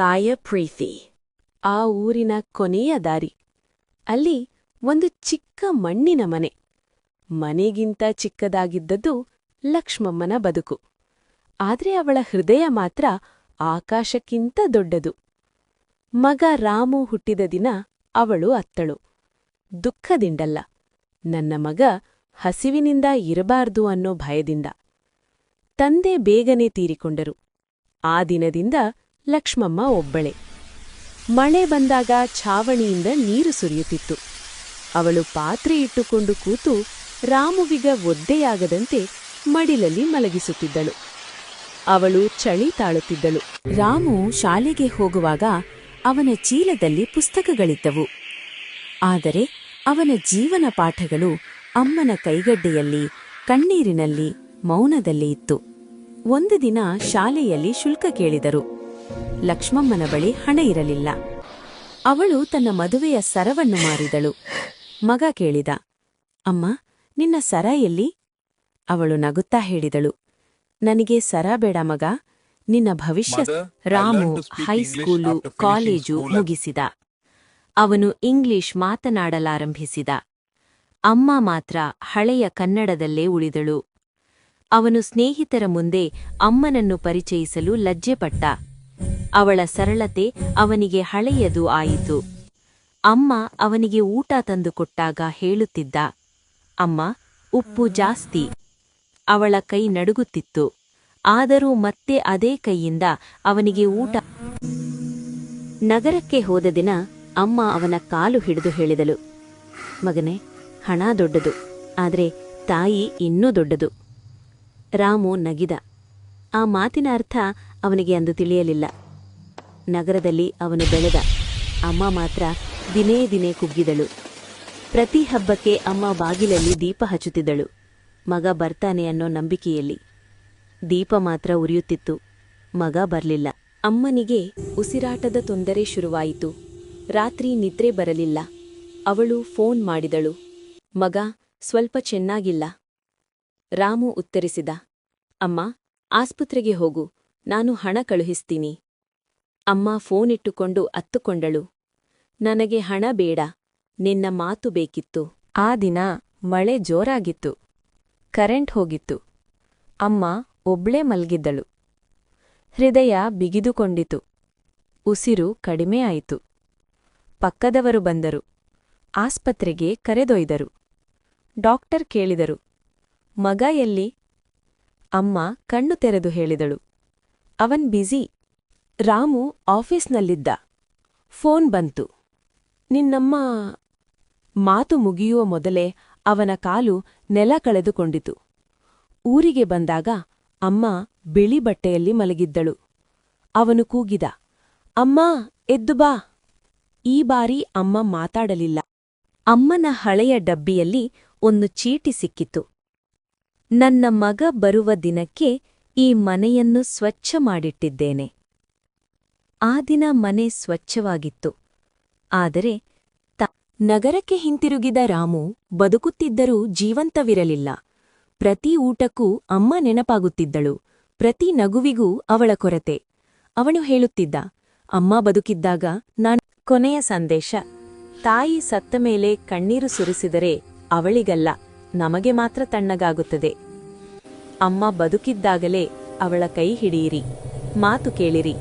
ತಾಯ ಪ್ರೀತಿ. ಆ ಊರಿನ ಕೊನೆಯ ದಾರಿ. ಅಲ್ಲಿ ಒಂದು ಚಿಕ್ಕ ಮಣ್ಣಿನ ಮನೆ. ಮನೆಗಿಂತ ಚಿಕ್ಕದಾಗಿದ್ದದ್ದು ಲಕ್ಷ್ಮಮ್ಮನ ಬದುಕು. ಆದ್ರೆ ಅವಳ ಹೃದಯ ಮಾತ್ರ ಆಕಾಶಕ್ಕಿಂತ ದೊಡ್ಡದು. ಮಗ ರಾಮು ಹುಟ್ಟಿದ ದಿನ ಅವಳು ಅತ್ತಳು. ದುಃಖದಿಂದಲ್ಲ ನನ್ನ ಮಗ ಹಸಿವಿನಿಂದ ಇರಬಾರ್ದು ಅನ್ನೋ ಭಯದಿಂದ. ತಂದೆ ಬೇಗನೆ ತೀರಿಕೊಂಡರು. ಆ ದಿನದಿಂದ ಲಕ್ಷ್ಮಮ್ಮ ಒಬ್ಬಳೆ. ಮಳೆ ಬಂದಾಗ ಛಾವಣಿಯಿಂದ ನೀರು ಸುರಿಯುತ್ತಿತ್ತು. ಅವಳು ಪಾತ್ರೆ ಇಟ್ಟುಕೊಂಡು ಕೂತು ರಾಮುವಿಗ ಒದ್ದೆಯಾಗದಂತೆ ಮಡಿಲಲ್ಲಿ ಮಲಗಿಸುತ್ತಿದ್ದಳು. ಅವಳು ಚಳಿ ತಾಳುತ್ತಿದ್ದಳು. ರಾಮು ಶಾಲೆಗೆ ಹೋಗುವಾಗ ಅವನ ಚೀಲದಲ್ಲಿ ಪುಸ್ತಕಗಳಿದ್ದವು. ಆದರೆ ಅವನ ಜೀವನ ಪಾಠಗಳು ಅಮ್ಮನ ಕೈಗಡ್ಡೆಯಲ್ಲಿ, ಕಣ್ಣೀರಿನಲ್ಲಿ, ಮೌನದಲ್ಲಿ ಇತ್ತು. ಒಂದು ದಿನ ಶಾಲೆಯಲ್ಲಿ ಶುಲ್ಕ ಕೇಳಿದರು. ಲಕ್ಷ್ಮಮ್ಮನ ಬಳಿ ಹಣ ಇರಲಿಲ್ಲ. ಅವಳು ತನ್ನ ಮದುವೆಯ ಸರವನ್ನು ಮಾರಿದಳು. ಮಗ ಕೇಳಿದ ಅಮ್ಮ ನಿನ್ನ ಸರ ಎಲ್ಲಿ? ಅವಳು ನಗುತ್ತಾ ಹೇಳಿದಳು ನನಗೆ ಸರ ಬೇಡ ಮಗ. ನಿನ್ನ ಭವಿಷ್ಯ ರಾಮು ಹೈಸ್ಕೂಲು ಕಾಲೇಜು ಮುಗಿಸಿದ. ಅವನು ಇಂಗ್ಲಿಷ್ ಮಾತನಾಡಲಾರಂಭಿಸಿದ. ಅಮ್ಮ ಮಾತ್ರ ಹಳೆಯ ಕನ್ನಡದಲ್ಲೇ ಉಳಿದಳು. ಅವನು ಸ್ನೇಹಿತರ ಮುಂದೆ ಅಮ್ಮನನ್ನು ಪರಿಚಯಿಸಲು ಲಜ್ಜೆಪಟ್ಟ. ಅವಳ ಸರಳತೆ ಅವನಿಗೆ ಹಳೆಯದು ಆಯಿತು. ಅಮ್ಮ ಅವನಿಗೆ ಊಟ ತಂದುಕೊಟ್ಟಾಗ ಹೇಳುತ್ತಿದ್ದ, ಅಮ್ಮ, ಉಪ್ಪು ಜಾಸ್ತಿ. ಅವಳ ಕೈ ನಡುಗುತ್ತಿತ್ತು. ಆದರೂ ಮತ್ತೆ ಅದೇ ಕೈಯಿಂದ ಅವನಿಗೆ ಊಟ ನಗರಕ್ಕೆ ಹೋದ ದಿನ ಅಮ್ಮ ಅವನ ಕಾಲು ಹಿಡಿದು ಹೇಳಿದಳು, ಮಗನೇ, ಹಣ ದೊಡ್ಡದು, ಆದರೆ ತಾಯಿ ಇನ್ನೂ ದೊಡ್ಡದು. ರಾಮು ನಗಿದ. ಆ ಮಾತಿನ ಅರ್ಥ ಅವನಿಗೆ ಅಂದು ತಿಳಿಯಲಿಲ್ಲ. ನಗರದಲ್ಲಿ ಅವನು ಬೆಳೆದ. ಅಮ್ಮ ಮಾತ್ರ ದಿನೇ ದಿನೇ ಕುಗ್ಗಿದಳು. ಪ್ರತಿ ಹಬ್ಬಕ್ಕೆ ಅಮ್ಮ ಬಾಗಿಲಲ್ಲಿ ದೀಪ ಹಚ್ಚುತ್ತಿದ್ದಳು. ಮಗ ಬರ್ತಾನೆ ಅನ್ನೋ ನಂಬಿಕೆಯಲ್ಲಿ. ದೀಪ ಮಾತ್ರ ಉರಿಯುತ್ತಿತ್ತು. ಮಗ ಬರಲಿಲ್ಲ. ಅಮ್ಮನಿಗೆ ಉಸಿರಾಟದ ತೊಂದರೆ ಶುರುವಾಯಿತು. ರಾತ್ರಿ ನಿದ್ರೆ ಬರಲಿಲ್ಲ. ಅವಳು ಫೋನ್ ಮಾಡಿದಳು. ಮಗ ಸ್ವಲ್ಪ ಚೆನ್ನಾಗಿಲ್ಲ. ರಾಮು ಉತ್ತರಿಸಿದ. ಅಮ್ಮ ಆಸ್ಪತ್ರೆಗೆ ಹೋಗು, ನಾನು ಹಣ ಕಳುಹಿಸ್ತೀನಿ. ಅಮ್ಮ ಫೋನ್ ಇಟ್ಟುಕೊಂಡು ಅತ್ತುಕೊಂಡಳು. ನನಗೆ ಹಣ ಬೇಡ, ನಿನ್ನ ಮಾತು ಬೇಕಿತ್ತು. ಆ ದಿನ ಮಳೆ ಜೋರಾಗಿತ್ತು. ಕರೆಂಟ್ ಹೋಗಿತ್ತು. ಅಮ್ಮ ಒಬ್ಳೇ ಮಲ್ಗಿದ್ದಳು. ಹೃದಯ ಬಿಗಿದುಕೊಂಡಿತು. ಉಸಿರು ಕಡಿಮೆಯಾಯಿತು ಪಕ್ಕದವರು ಬಂದರು. ಆಸ್ಪತ್ರೆಗೆ ಕರೆದೊಯ್ದರು. ಡಾಕ್ಟರ್ ಕೇಳಿದರು, ಮಗ ಎಲ್ಲಿ? ಅಮ್ಮ ಕಣ್ಣು ತೆರೆದು ಹೇಳಿದಳು. ಅವನ್ ಬಿಜಿ ರಾಮು ಆಫೀಸ್ನಲ್ಲಿದ್ದ. ಫೋನ್ ಬಂತು. ನಿನ್ನಮ್ಮ ಮಾತು ಮುಗಿಯುವ ಮೊದಲೇ ಅವನ ಕಾಲು ನೆಲ ಕಳೆದುಕೊಂಡಿತು. ಊರಿಗೆ ಬಂದಾಗ ಅಮ್ಮ ಬಿಳಿ ಬಟ್ಟೆಯಲ್ಲಿ ಮಲಗಿದ್ದಳು. ಅವನು ಕೂಗಿದ. ಅಮ್ಮ, ಎದ್ದು ಬಾ. ಈ ಬಾರಿ ಅಮ್ಮ ಮಾತಾಡಲಿಲ್ಲ. ಅಮ್ಮನ ಹಳೆಯ ಡಬ್ಬಿಯಲ್ಲಿ ಒಂದು ಚೀಟಿ ಸಿಕ್ಕಿತು ನನ್ನ ಮಗ ಬರುವ ದಿನಕ್ಕೆ ಈ ಮನೆಯನ್ನು ಸ್ವಚ್ಛ ಮಾಡಿಟ್ಟಿದ್ದೇನೆ. ಆ ದಿನ ಮನೆ ಸ್ವಚ್ಛವಾಗಿತ್ತು. ಆದರೆ ತ ನಗರಕ್ಕೆ ಹಿಂತಿರುಗಿದ ರಾಮು ಬದುಕುತ್ತಿದ್ದರೂ ಜೀವಂತವಿರಲಿಲ್ಲ. ಪ್ರತಿ ಊಟಕ್ಕೂ ಅಮ್ಮ ನೆನಪಾಗುತ್ತಿದ್ದಳು. ಪ್ರತಿ ನಗುವಿಗೂ ಅವಳ ಕೊರತೆ. ಅವನು ಹೇಳುತ್ತಿದ್ದ, ಅಮ್ಮ ಬದುಕಿದ್ದಾಗ ನಾನು ಕೊನೆಯ ಸಂದೇಶ. ತಾಯಿ ಸತ್ತ ಮೇಲೆ ಕಣ್ಣೀರು ಸುರಿಸಿದರೆ ಅವಳಿಗಲ್ಲ. ನಮಗೆ ಮಾತ್ರ ತಣ್ಣಗಾಗುತ್ತದೆ. ಅಮ್ಮ ಬದುಕಿದ್ದಾಗಲೇ ಅವಳ ಕೈ ಹಿಡಿಯಿರಿ. ಮಾತು ಕೇಳಿರಿ.